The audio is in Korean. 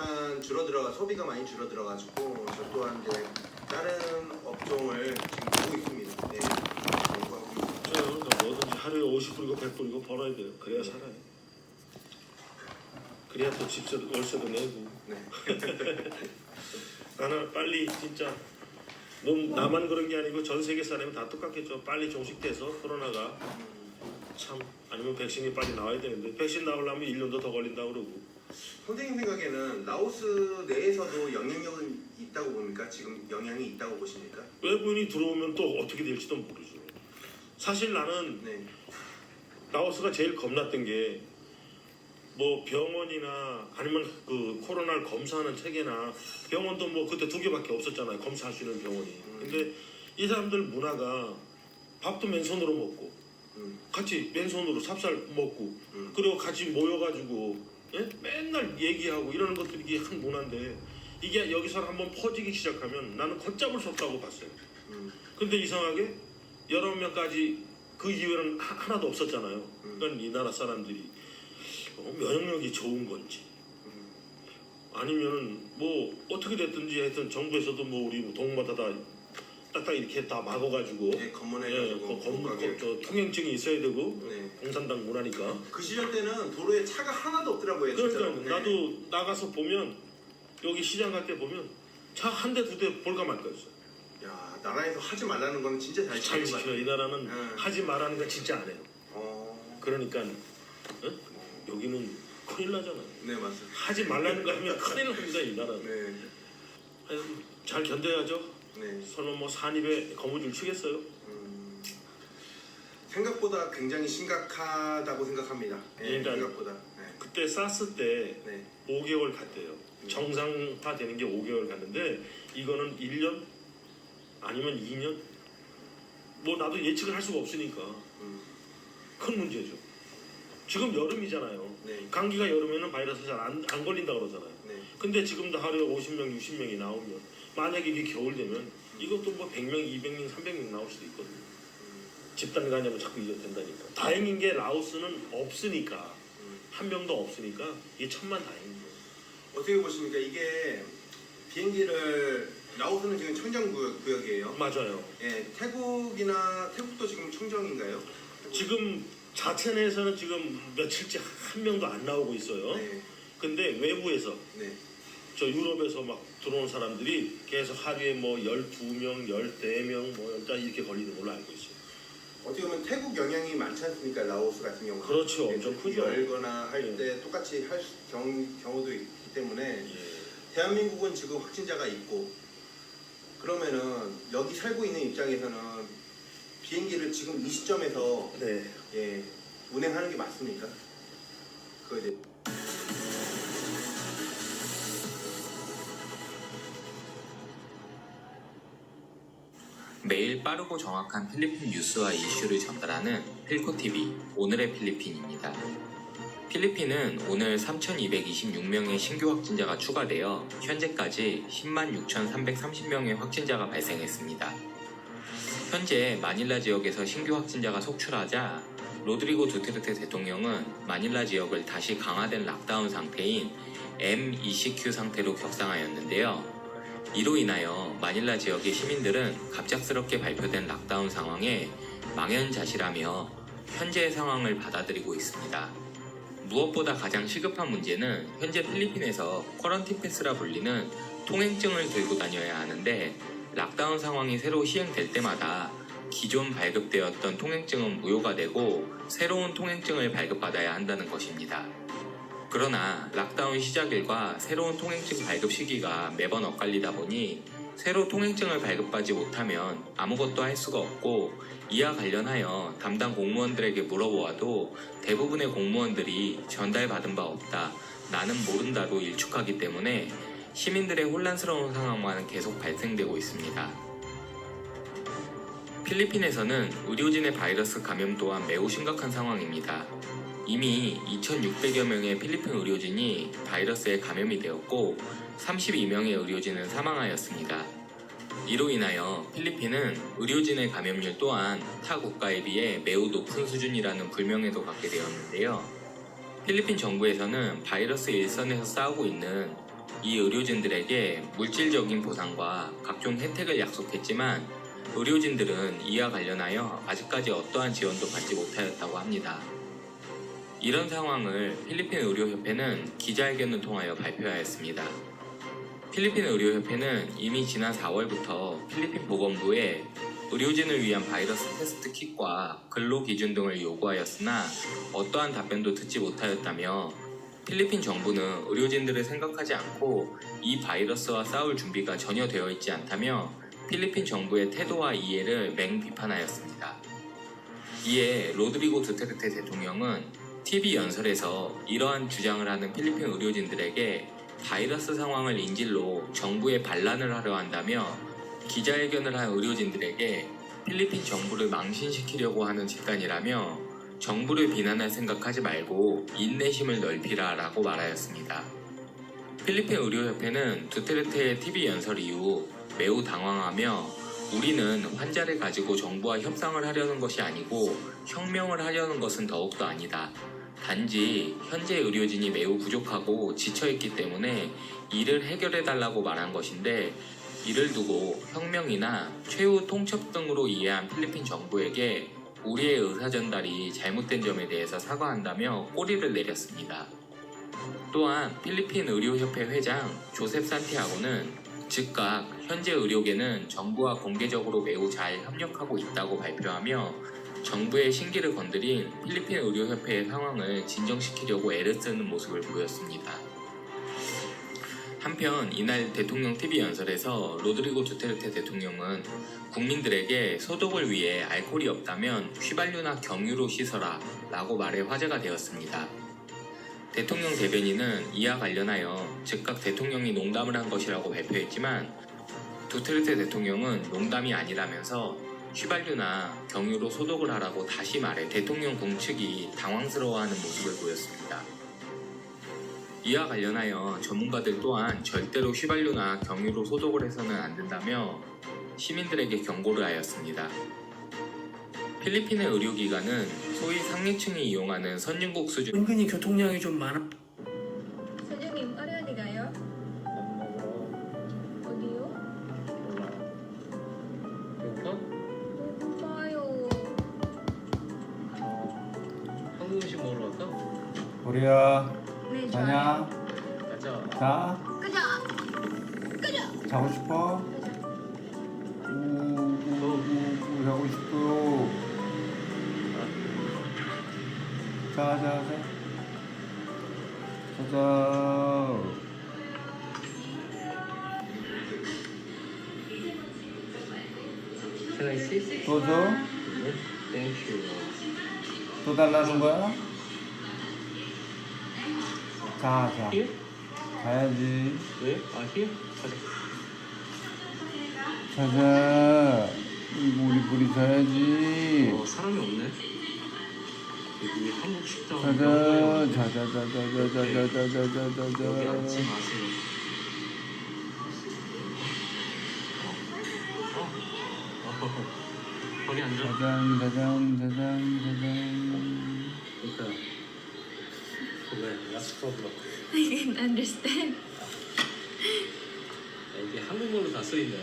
약간 줄어들어가 소비가 많이 줄어들어가지고 저 또한 이제 다른 업종을 지금 보고 있습니다. 네. 공부하고 있습니다. 저요, 그러니까 뭐든지 하루에 50불이고 100불이고 벌어야 돼요. 그래야 살아요. 그래야 또 집세 월세도 내고. 네. 나는 빨리 진짜 너무 나만 그런 게 아니고 전 세계 사람이 다 똑같겠죠. 빨리 종식돼서 코로나가 참 아니면 백신이 빨리 나와야 되는데 백신 나오려면 1년도 더 걸린다 고 그러고 선생님 생각에는 라오스 내에서도 영향력은 있다고 봅니까? 지금 영향이 있다고 보십니까? 외부인이 들어오면 또 어떻게 될지도 모르죠. 사실 나는 네. 라오스가 제일 겁났던 게 뭐 병원이나 아니면 그 코로나를 검사하는 체계나 병원도 뭐 그때 두 개밖에 없었잖아요. 검사할 수 있는 병원이. 근데 이 사람들 문화가 밥도 맨손으로 먹고 음. 같이 맨손으로 삽살 먹고 음. 그리고 같이 모여가지고 예? 맨날 얘기하고 이러는 것들이 이게 한 문화인데 이게 여기서 한번 퍼지기 시작하면 나는 걷잡을 수 없다고 봤어요. 음. 근데 이상하게 여러 명까지 그 하- 하나도 없었잖아요. 그러니까 이 나라 사람들이 어, 면역력이 좋은 건지 아니면은 뭐 어떻게 됐든지 하여튼 정부에서도 뭐 우리 뭐 동마다 다 딱딱 이렇게 다 막아가지고 네, 검문해가지고 예, 그 검, 못 가게. 저 통행증이 있어야 되고 네. 공산당 문화니까 그 시절 때는 도로에 차가 하나도 없더라고요. 그러니까 진짜로. 네. 나도 나가서 보면 여기 시장 갈 때 보면 차 한 대 두 대 볼까 말까 했어. 야 나라에서 하지 말라는 건 진짜 잘 잘 지키는 것 지켜. 이. 나라는 네. 하지 말라는 거 진짜 안 해요. 어. 그러니까 어? 여기는 큰일 나잖아요. 네 맞습니다. 하지 말라는 거 하면 큰일 납니다 이 나라는. 네. 하여튼 잘 견뎌야죠. 네. 서로 뭐 산입에 거무줄 치겠어요. 음, 생각보다 굉장히 심각하다고 생각합니다. 네, 그러니까- 생각보다. 네. 그때 쌌을 때 네. 5개월 갔대요. 정상화 되는 게 5개월 갔는데 이거는 1년 아니면 2년 뭐 나도 예측을 할 수가 없으니까 음, 큰 문제죠. 지금 여름이잖아요. 네. 감기가 여름에는 바이러스 잘안안 걸린다 그러잖아요. 네. 근데 지금도 하루에 50명, 60명이 나오면 만약에 이게 겨울 되면 이것도 뭐 100명, 200명, 300명 나올 수도 있거든요. 집단 감염은 자꾸 이어 된다니까. 다행인 게 라오스는 없으니까 음. 한 명도 없으니까 이게 천만 다행인 거예요. 어떻게 보십니까? 이게 비행기를 라오스는 지금 청정 구역, 구역이에요. 맞아요. 예, 태국이나 태국도 지금 청정인가요? 지금 자체 내에서는 지금 며칠째 한 명도 안 나오고 있어요. 네. 근데 외부에서 네. 저 유럽에서 막 들어온 사람들이 계속 하루에 뭐 12명, 14명, 뭐 일단 이렇게 걸리는 걸로 알고 있어요. 어떻게 보면 태국 영향이 많지 않습니까? 라오스 같은 경우는. 그렇죠. 예, 엄청 크죠. 열거나 할 예. 때 똑같이 할 수- 경, 경우도 있기 때문에 예. 대한민국은 지금 확진자가 있고 그러면은 여기 살고 있는 입장에서는 비행기를 지금 이 시점에서 네. 예, 운행하는 게 맞습니까? 그 이제 매일 빠르고 정확한 필리핀 뉴스와 이슈를 전달하는 필코TV 오늘의 필리핀입니다. 필리핀은 오늘 3,226명의 신규 확진자가 추가되어 현재까지 10만 6,330명의 확진자가 발생했습니다. 현재 마닐라 지역에서 신규 확진자가 속출하자 로드리고 두테르테 대통령은 마닐라 지역을 다시 강화된 락다운 상태인 M29 상태로 격상하였는데요. 이로 인하여 마닐라 지역의 시민들은 갑작스럽게 발표된 락다운 상황에 망연자실하며 현재의 상황을 받아들이고 있습니다. 무엇보다 가장 시급한 문제는 현재 필리핀에서 쿼런틴 패스라 불리는 통행증을 들고 다녀야 하는데 락다운 상황이 새로 시행될 때마다 기존 발급되었던 통행증은 무효가 되고 새로운 통행증을 발급받아야 한다는 것입니다. 그러나 락다운 시작일과 새로운 통행증 발급 시기가 매번 엇갈리다 보니 새로 통행증을 발급받지 못하면 아무것도 할 수가 없고 이와 관련하여 담당 공무원들에게 물어보아도 대부분의 공무원들이 전달받은 바 없다, 나는 모른다로 일축하기 때문에 시민들의 혼란스러운 상황만 계속 발생되고 있습니다. 필리핀에서는 의료진의 바이러스 감염 또한 매우 심각한 상황입니다. 이미 2,600여 명의 필리핀 의료진이 바이러스에 감염이 되었고 32명의 의료진은 사망하였습니다. 이로 인하여 필리핀은 의료진의 감염률 또한 타 국가에 비해 매우 높은 수준이라는 불명예도 갖게 되었는데요. 필리핀 정부에서는 바이러스 일선에서 싸우고 있는 이 의료진들에게 물질적인 보상과 각종 혜택을 약속했지만 의료진들은 이와 관련하여 아직까지 어떠한 지원도 받지 못하였다고 합니다. 이런 상황을 필리핀 의료협회는 기자회견을 통하여 발표하였습니다. 필리핀 의료협회는 이미 지난 4월부터 필리핀 보건부에 의료진을 위한 바이러스 테스트 킷과 근로 기준 등을 요구하였으나 어떠한 답변도 듣지 못하였다며 필리핀 정부는 의료진들을 생각하지 않고 이 바이러스와 싸울 준비가 전혀 되어 있지 않다며 필리핀 정부의 태도와 이해를 맹 비판하였습니다. 이에 로드리고 두테르테 대통령은 TV 연설에서 이러한 주장을 하는 필리핀 의료진들에게 바이러스 상황을 인질로 정부에 반란을 하려 한다며 기자회견을 한 의료진들에게 필리핀 정부를 망신시키려고 하는 집단이라며 정부를 비난할 생각하지 말고 인내심을 넓히라 라고 말하였습니다. 필리핀 의료협회는 두테르테의 TV 연설 이후 매우 당황하며 우리는 환자를 가지고 정부와 협상을 하려는 것이 아니고 혁명을 하려는 것은 더욱더 아니다. 단지 현재 의료진이 매우 부족하고 지쳐있기 때문에 이를 해결해달라고 말한 것인데 이를 두고 혁명이나 최후 통첩 등으로 이해한 필리핀 정부에게 우리의 의사 전달이 잘못된 점에 대해서 사과한다며 꼬리를 내렸습니다. 또한 필리핀 의료협회 회장 조셉 산티아고는 즉각 현재 의료계는 정부와 공개적으로 매우 잘 협력하고 있다고 발표하며 정부의 신기를 건드린 필리핀 의료협회의 상황을 진정시키려고 애를 쓰는 모습을 보였습니다. 한편 이날 대통령 TV 연설에서 로드리고 두테르테 대통령은 국민들에게 소독을 위해 알코올이 없다면 휘발유나 경유로 씻어라 라고 말해 화제가 되었습니다. 대통령 대변인은 이와 관련하여 즉각 대통령이 농담을 한 것이라고 발표했지만 두테르테 대통령은 농담이 아니라면서 휘발유나 경유로 소독을 하라고 다시 말해 대통령 공측이 당황스러워하는 모습을 보였습니다. 이와 관련하여 전문가들 또한 절대로 휘발유나 경유로 소독을 해서는 안 된다며 시민들에게 경고를 하였습니다. 필리핀의 의료기관은 소위 상류층이 이용하는 선진국 수준 은근히 교통량이 좀 많아. 우리야 네 자냐? 가자. 자? 가자. 자고 싶어? 우우우우 자고 싶어요 자자자 자자 Can I see? 또 줘? Thank you. 또 달라는 거야? 자 자 Here? 가야지 왜? 아, here? 가자. 자자 이거 우리 뿌리 자야지 어, 사람이 없네. 여기 한국 식당. 자자 자자자자자자자자자자자 여기 앉지 마세요. 어? 어? 어. 거기 앉아. 짜잔 짜잔 짜잔 짜잔 그러니까 왜? What's problem? I can understand. 이게 한국말로 다 써있네.